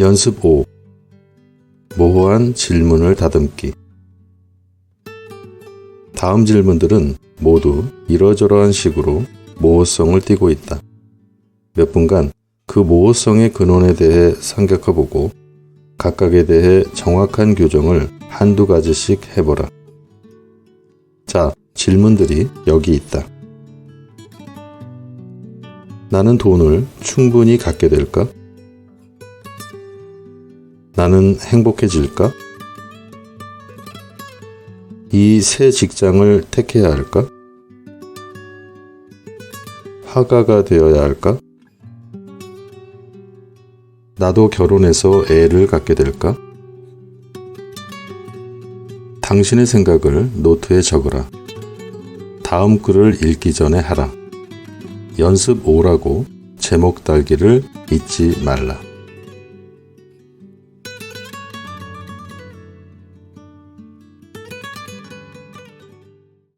연습 5. 모호한 질문을 다듬기. 다음 질문들은 모두 이러저러한 식으로 모호성을 띠고 있다. 몇 분간 그 모호성의 근원에 대해 생각해보고 각각에 대해 정확한 교정을 한두 가지씩 해보라. 자, 질문들이 여기 있다. 나는 돈을 충분히 갖게 될까? 나는 행복해질까? 이 새 직장을 택해야 할까? 화가가 되어야 할까? 나도 결혼해서 애를 갖게 될까? 당신의 생각을 노트에 적어라. 다음 글을 읽기 전에 하라. 연습 5라고 제목 달기를 잊지 말라.